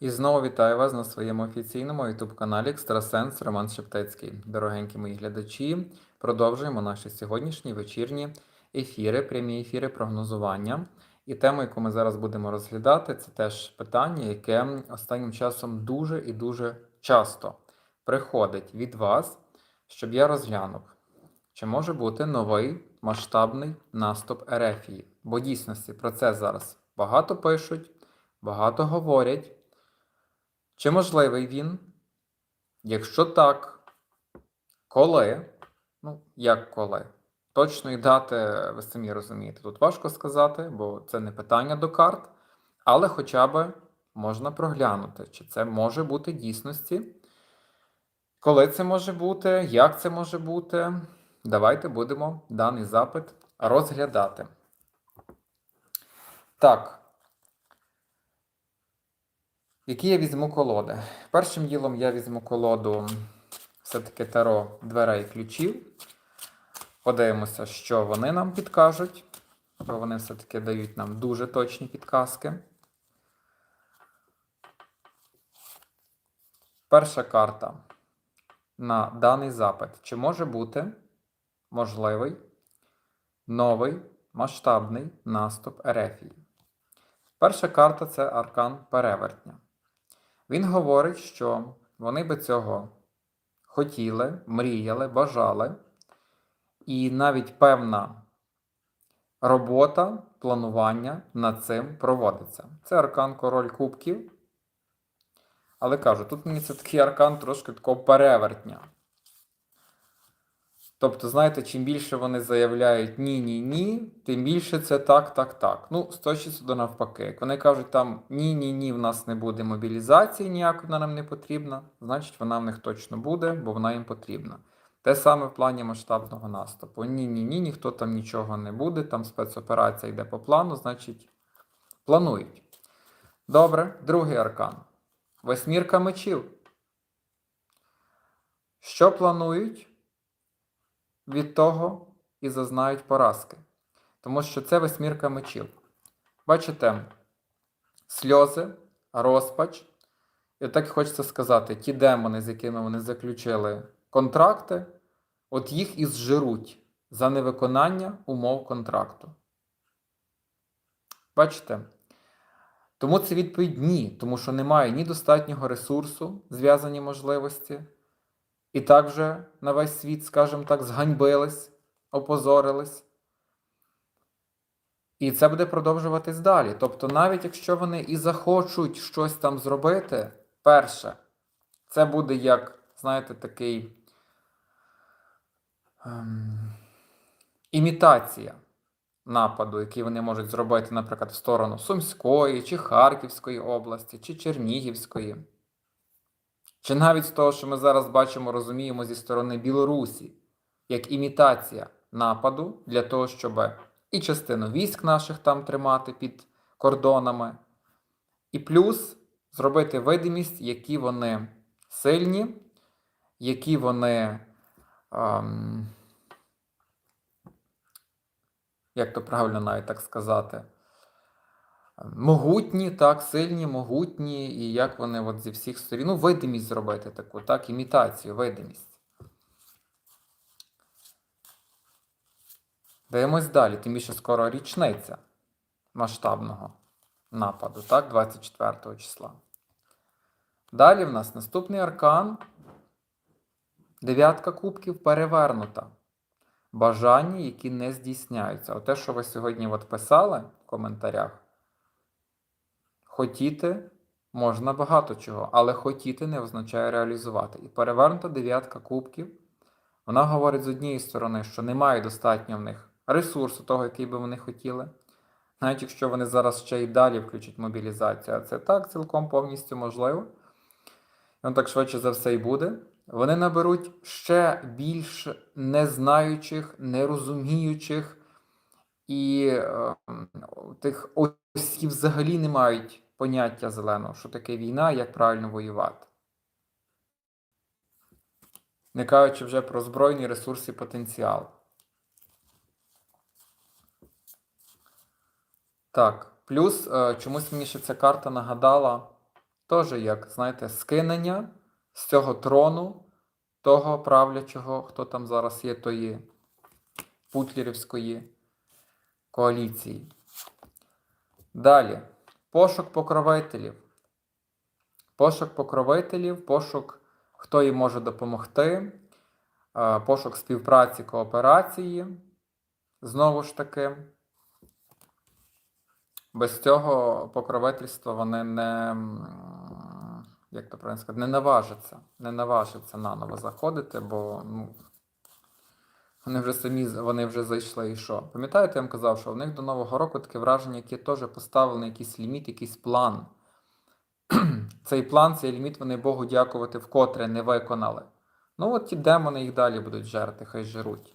І знову вітаю вас на своєму офіційному youtube каналі Екстрасенс Роман Шептецький. Дорогенькі мої глядачі, продовжуємо наші сьогоднішні вечірні ефіри, прямі ефіри прогнозування. І тему, яку ми зараз будемо розглядати, це теж питання, яке останнім часом дуже і дуже часто приходить від вас, щоб я розглянув, чи може бути новий масштабний наступ Ерефії. Бо дійсності про це зараз багато пишуть, багато говорять. Чи можливий він? Якщо так, коли? Ну, як коли? Точної дати, ви самі розумієте, тут важко сказати, бо це не питання до карт, але хоча б можна проглянути, чи це може бути дійсності. Коли це може бути, як це може бути? Давайте будемо даний запит розглядати. Так. Які я візьму колоди? Першим ділом я візьму колоду все-таки таро дверей ключів. Подивимося, що вони нам підкажуть, бо вони все-таки дають нам дуже точні підказки. Перша карта на даний запит. Чи може бути можливий новий масштабний наступ Ерефії? Перша карта це аркан перевертня. Він говорить, що вони би цього хотіли, мріяли, бажали, і навіть певна робота, планування над цим проводиться. Це аркан король кубків. Але кажу, тут мені це такий аркан трошки такого перевертня. Тобто, знаєте, чим більше вони заявляють ні-ні-ні, тим більше це так, так, так. Ну, з точки до навпаки. Як вони кажуть, там ні-ні-ні, в нас не буде мобілізації, ніякої вона нам не потрібна, значить вона в них точно буде, бо вона їм потрібна. Те саме в плані масштабного наступу. Ні-ні-ні, ніхто там нічого не буде, там спецоперація йде по плану, значить, планують. Добре, другий аркан. Восьмірка мечів. Що планують? Від того і зазнають поразки. Тому що це восьмірка мечів. Бачите, сльози, розпач. І так хочеться сказати, ті демони, з якими вони заключили контракти, от їх і зжируть за невиконання умов контракту. Бачите? Тому це відповідь ні, тому що немає ні достатнього ресурсу, зв'язані можливості. І так вже на весь світ, скажімо так, зганьбились, опозорились. І це буде продовжуватись далі. Тобто, навіть якщо вони і захочуть щось там зробити, перше, це буде як, знаєте, такий ем, імітація нападу, який вони можуть зробити, наприклад, в сторону Сумської, чи Харківської області, чи Чернігівської. Чи навіть з того, що ми зараз бачимо, розуміємо зі сторони Білорусі, як імітація нападу для того, щоб і частину військ наших там тримати під кордонами, і плюс зробити видимість, які вони сильні, які вони, ем, як то правильно навіть так сказати, Могутні, так, сильні, могутні, і як вони от зі всіх сторін. Ну, видимість зробити таку, так, імітацію, видимість. Даємось далі, тим більше скоро річниця масштабного нападу, так, 24 числа. Далі в нас наступний аркан. Дев'ятка кубків перевернута. Бажання, які не здійсняються. Оте, що ви сьогодні от писали в коментарях. Хотіти можна багато чого, але хотіти не означає реалізувати. І перевернута дев'ятка кубків, вона говорить з однієї сторони, що немає достатньо в них ресурсу, того, який би вони хотіли. Навіть якщо вони зараз ще й далі включать мобілізацію, а це так цілком повністю можливо. І он так швидше за все і буде. Вони наберуть ще більш незнаючих, нерозуміючих і е, тих осіб взагалі не мають поняття зеленого, що таке війна, як правильно воювати. Не кажучи вже про збройні ресурси і потенціал. Так, плюс е, чомусь мені ще ця карта нагадала теж як, знаєте, скинення з цього трону того правлячого, хто там зараз є, тої путлерівської коаліції. Далі. Пошук покровителів. Пошук покровителів, пошук, хто їм може допомогти, е, пошук співпраці, кооперації. Знову ж таки, без цього покровительства вони не, як то правильно сказати, не наважаться, не наважаться наново заходити, бо ну, вони вже самі вони вже зайшли і що? Пам'ятаєте, я вам казав, що в них до Нового року таке враження, яке теж поставили якийсь ліміт, якийсь план. Цей план, цей ліміт вони Богу дякувати вкотре не виконали. Ну, от ті демони їх далі будуть жерти, хай жируть.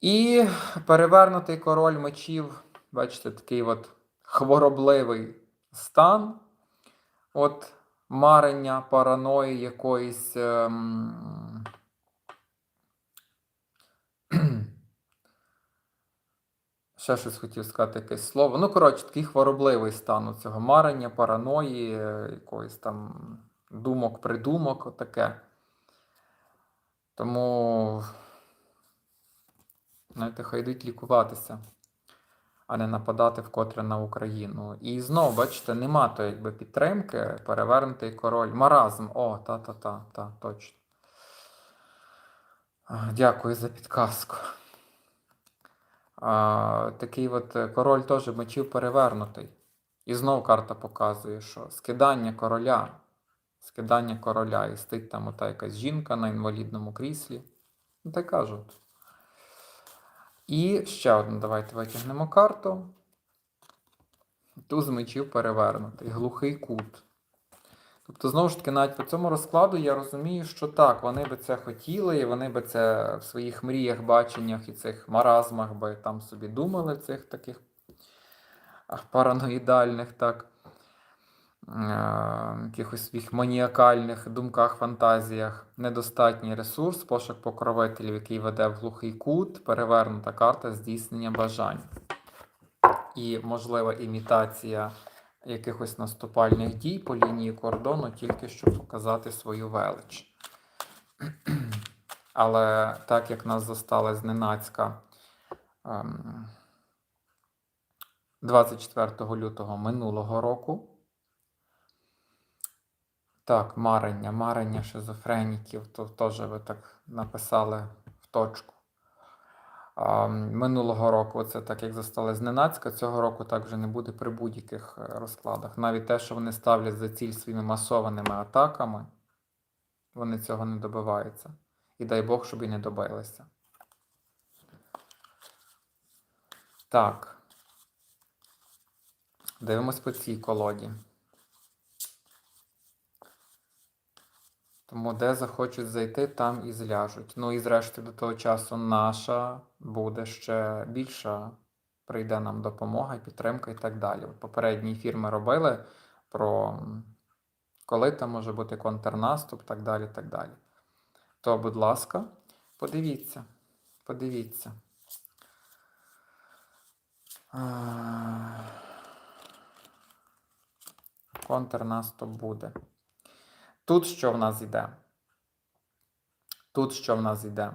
І перевернутий король мечів, бачите, такий от хворобливий стан. От марення, параної якоїсь. Ем... Ще щось хотів сказати, якесь слово. Ну, коротше, такий хворобливий стан у цього марення, параної, е, якоїсь там думок, придумок, отаке. Тому, знаєте, хай йдуть лікуватися, а не нападати вкотре на Україну. І знову, бачите, нема то якби підтримки, перевернутий король. Маразм. О, та-та-та, та, точно. Дякую за підказку. Такий от е, король теж мечів перевернутий. І знову карта показує, що скидання короля. Скидання короля. І стоїть там ота якась жінка на інвалідному кріслі. Ну, та й кажуть. І ще одну давайте витягнемо карту. Туз мечів перевернутий. Глухий кут. Тобто, знову ж таки, навіть по цьому розкладу я розумію, що так, вони би це хотіли, і вони би це в своїх мріях, баченнях і цих маразмах би там собі думали, в цих таких параноїдальних, так, е- якихось своїх маніакальних думках, фантазіях. Недостатній ресурс, пошук покровителів, який веде в глухий кут, перевернута карта здійснення бажань. І можлива імітація якихось наступальних дій по лінії кордону, тільки щоб показати свою велич. Але так як нас застала зненацька ем, 24 лютого минулого року. Так, марення, марення шизофреніків, то теж ви так написали в точку. Минулого року це так як застали зненацька, цього року так вже не буде при будь-яких е, розкладах. Навіть те, що вони ставлять за ціль своїми масованими атаками, вони цього не добиваються. І дай Бог, щоб і не добилися. Так. Дивимось по цій колоді. Тому де захочуть зайти, там і зляжуть. Ну і зрештою до того часу наша буде ще більша. Прийде нам допомога, підтримка і так далі. Попередні ефір ми робили про коли там може бути контрнаступ, так далі, так далі. То, будь ласка, подивіться. Подивіться. Контрнаступ буде. Тут що в нас йде? Тут що в нас йде?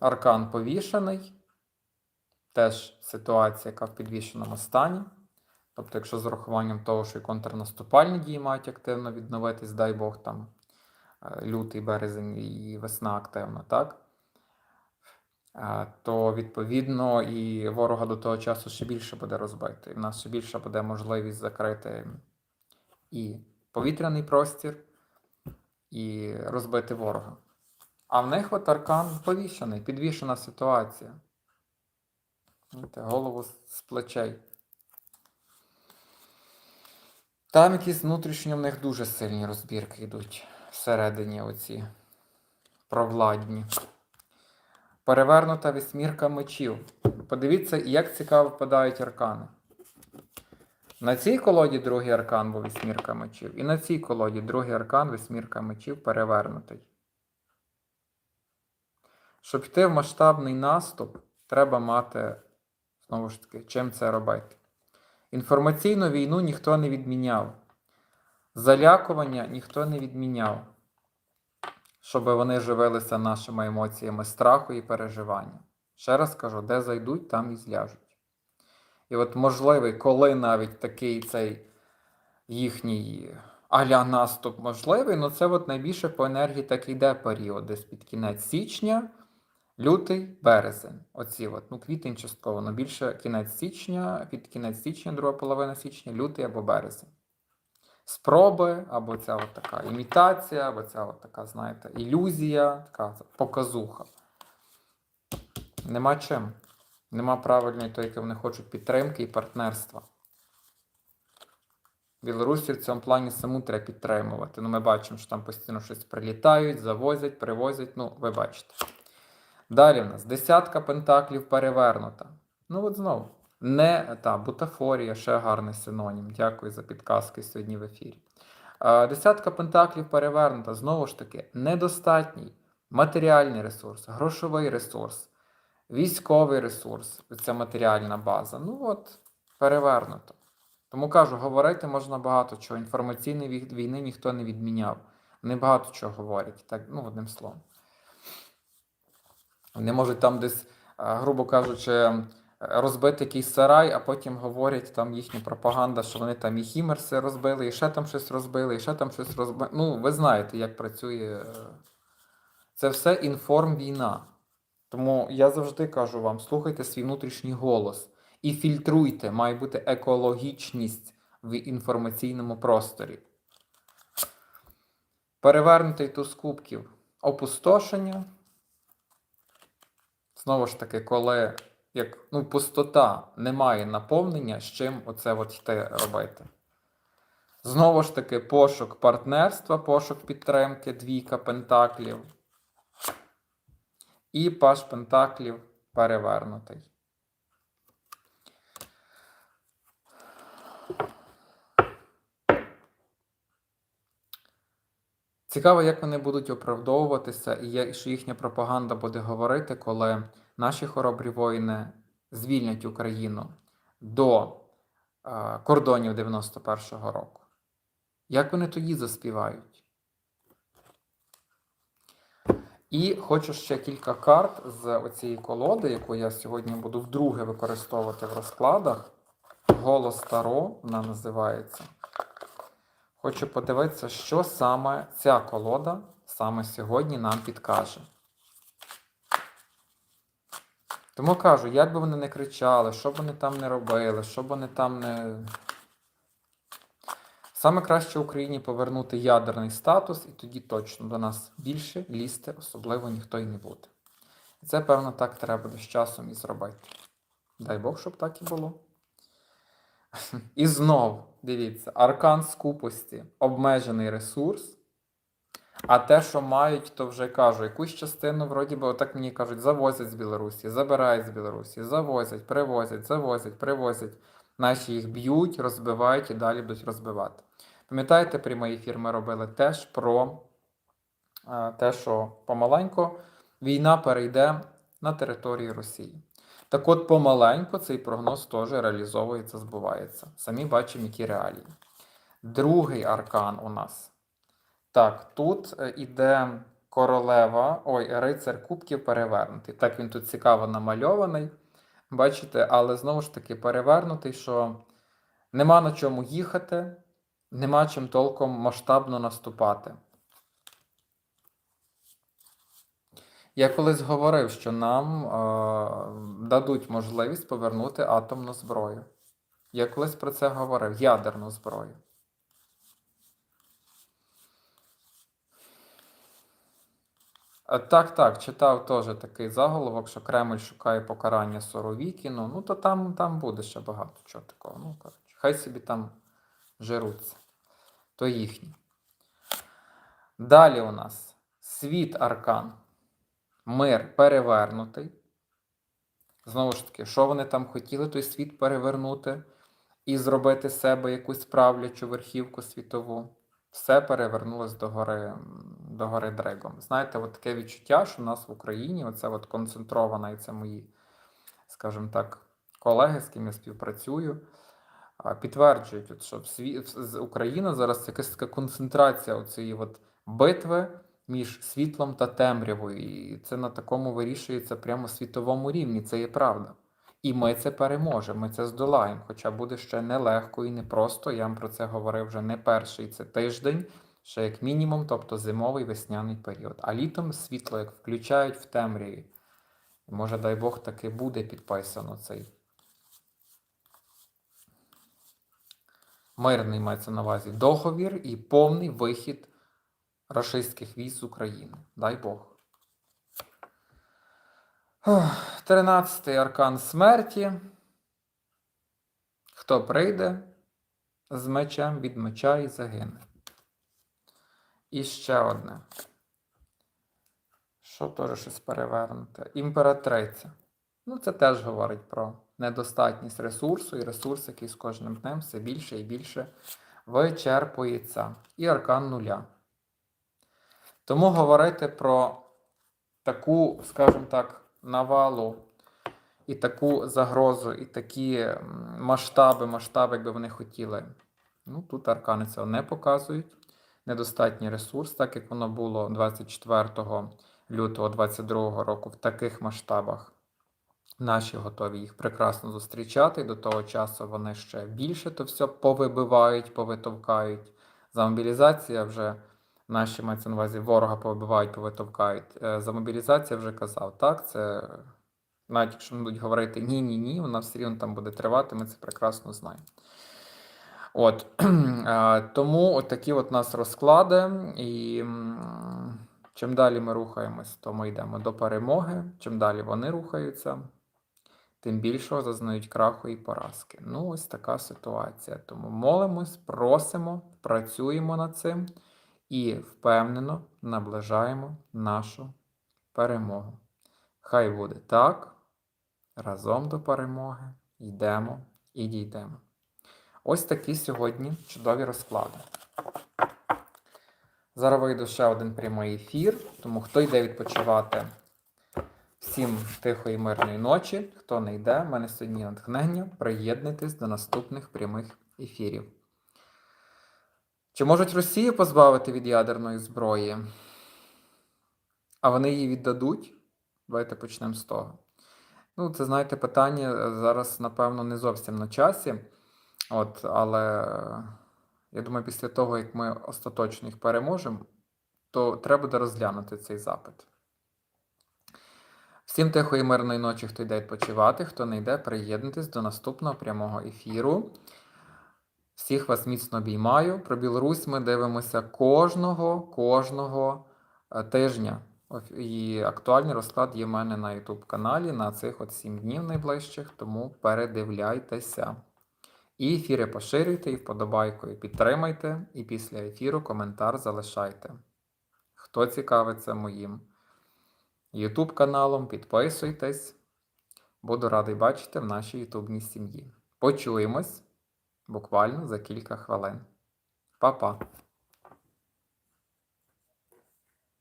Аркан повішений. Теж ситуація, яка в підвішеному стані. Тобто, якщо з урахуванням того, що і контрнаступальні дії мають активно відновитись, дай Бог там е, лютий, березень і весна активно, так? Е, То відповідно і ворога до того часу ще більше буде розбито. І в нас ще більше буде можливість закрити і повітряний простір, і розбити ворога. А в них от аркан повішений, підвішена ситуація. Голову з- плечей. Там якісь внутрішньо в них дуже сильні розбірки йдуть всередині оці провладні. Перевернута вісьмірка мечів. Подивіться, як цікаво впадають аркани. На цій колоді другий аркан був вісьмірка мечів. І на цій колоді другий аркан вісьмірка мечів перевернутий. Щоб йти в масштабний наступ, треба мати, знову ж таки, чим це робити. Інформаційну війну ніхто не відміняв. Залякування ніхто не відміняв, щоб вони живилися нашими емоціями страху і переживання. Ще раз кажу, де зайдуть, там і зляжуть. І от можливий, коли навіть такий цей їхній аля наступ можливий, ну це от найбільше по енергії так йде період, десь під кінець січня, лютий, березень. Оці от, ну квітень частково, ну більше кінець січня, під кінець січня, друга половина січня, лютий або березень. Спроби, або ця от така імітація, або ця от така, знаєте, ілюзія, така показуха. Нема чим. Нема правильної той, яке вони хочуть підтримки і партнерства. Білорусі в цьому плані саму треба підтримувати. Ну, ми бачимо, що там постійно щось прилітають, завозять, привозять. Ну, ви бачите. Далі в нас десятка пентаклів перевернута. Ну, от знову. Не та бутафорія, ще гарний синонім. Дякую за підказки сьогодні в ефірі. Десятка пентаклів перевернута. Знову ж таки, недостатній матеріальний ресурс, грошовий ресурс, військовий ресурс, ця матеріальна база. Ну от, перевернуто. Тому кажу, говорити можна багато чого. Інформаційної війни ніхто не відміняв. Вони багато чого говорять, так, ну, одним словом. Вони можуть там десь, грубо кажучи, е, розбити якийсь сарай, а потім говорять там їхня пропаганда, що вони там і хімерси розбили, і ще там щось розбили, і ще там щось розбили. Ну, ви знаєте, як працює. е, Це все інформвійна. Тому я завжди кажу вам: слухайте свій внутрішній голос і фільтруйте, має бути екологічність в інформаційному просторі. Перевернутий туз кубків опустошення. Знову ж таки, коли як ну, пустота немає наповнення, з чим оце от йти робити. Знову ж таки, пошук партнерства, пошук підтримки, двійка пентаклів. І паш пентаклів перевернутий. Цікаво, як вони будуть оправдовуватися, і що їхня пропаганда буде говорити, коли наші хоробрі воїни звільнять Україну до е, кордонів 91-го року. Як вони тоді заспівають? І хочу ще кілька карт з оцієї колоди, яку я сьогодні буду вдруге використовувати в розкладах. Голос Таро вона називається. Хочу подивитися, що саме ця колода саме сьогодні нам підкаже. Тому кажу, як би вони не кричали, що б вони там не робили, що б вони там не. Саме краще Україні повернути ядерний статус, і тоді точно до нас більше лізти, особливо ніхто й не буде. Це, певно, так треба з часом і зробити. Дай Бог, щоб так і було. І знов, дивіться, аркан скупості, обмежений ресурс. А те, що мають, то вже кажу, якусь частину, вроді би, отак мені кажуть, завозять з Білорусі, забирають з Білорусі, завозять, привозять, завозять, привозять. Наші їх б'ють, розбивають і далі будуть розбивати. Пам'ятаєте, прямий ефір ми робили теж про е, те, що помаленько війна перейде на територію Росії. Так от, помаленьку цей прогноз теж реалізовується, збувається. Самі бачимо, які реалії. Другий аркан у нас. Так, тут е, іде королева, ой, рицар кубків перевернутий. Так він тут цікаво намальований. Бачите, але знову ж таки перевернутий, що нема на чому їхати, нема чим толком масштабно наступати. Я колись говорив, що нам е, дадуть можливість повернути атомну зброю. Я колись про це говорив, ядерну зброю. Е, Так, так, читав теж такий заголовок, що Кремль шукає покарання Соровікіну. Ну, то там, там буде ще багато чого такого. Ну, коротше, хай собі там жируться. То їхні. Далі у нас світ аркан. Мир перевернутий. Знову ж таки, що вони там хотіли, той світ перевернути і зробити себе якусь правлячу верхівку світову. Все перевернулось до гори, до гори Дрегом. Знаєте, от таке відчуття, що в нас в Україні оце от концентрована, і це мої, скажімо так, колеги, з ким я співпрацюю. Підтверджують, от, що. Україна зараз якась така концентрація оцієї от битви між світлом та темрявою. І це на такому вирішується прямо світовому рівні. Це є правда. І ми це переможемо, ми це здолаємо. Хоча буде ще нелегко і непросто. Я вам про це говорив вже не перший це тиждень, ще як мінімум, тобто зимовий весняний період. А літом світло як включають в темряві. Може, дай Бог, таки буде підписано цей мирний мається на увазі договір і повний вихід рашистських військ з України. Дай Бог. Тринадцятий аркан смерті. Хто прийде з мечем від меча і загине. І ще одне. Що теж щось перевернуте? Імператриця. Ну, це теж говорить про недостатність ресурсу, і ресурс, який з кожним днем все більше і більше вичерпується. І аркан нуля. Тому говорити про таку, скажімо так, навалу і таку загрозу, і такі масштаби, масштаби, якби вони хотіли. Ну, тут аркани цього не показують. Недостатній ресурс, так як воно було 24 лютого 2022 року в таких масштабах. Наші готові їх прекрасно зустрічати. До того часу вони ще більше то все повибивають, повитовкають. За мобілізація вже наші мається на увазі ворога повибивають, повитовкають. Е, За мобілізація вже казав, так, це навіть якщо будуть говорити ні, ні, вона все рівно там буде тривати, ми це прекрасно знаємо. От е, тому от такі от нас розклади, і чим далі ми рухаємось, то ми йдемо до перемоги. Чим далі вони рухаються, тим більшого зазнають краху і поразки. Ну, ось така ситуація. Тому молимось, просимо, працюємо над цим і впевнено наближаємо нашу перемогу. Хай буде так. Разом до перемоги йдемо і дійдемо. Ось такі сьогодні чудові розклади. Зараз вийду ще один прямий ефір, тому хто йде відпочивати, всім тихої мирної ночі. Хто не йде, в мене сьогодні натхнення. Приєднуйтесь до наступних прямих ефірів. Чи можуть Росію позбавити від ядерної зброї? А вони її віддадуть? Давайте почнемо з того. Ну, це, знаєте, питання е, зараз, напевно, не зовсім на часі. От, але я думаю, після того, як ми остаточно їх переможемо, то треба буде розглянути цей запит. Всім тихої мирної ночі, хто йде відпочивати, хто не йде, приєднуйтесь до наступного прямого ефіру. Всіх вас міцно обіймаю. Про Білорусь ми дивимося кожного, кожного е, тижня. І актуальний розклад є в мене на YouTube каналі на цих от 7 днів найближчих, тому передивляйтеся. І ефіри поширюйте, і вподобайкою підтримайте, і після ефіру коментар залишайте. Хто цікавиться моїм YouTube каналом, підписуйтесь. Буду радий бачити в нашій ютубній сім'ї. Почуємось буквально за кілька хвилин. Па-па!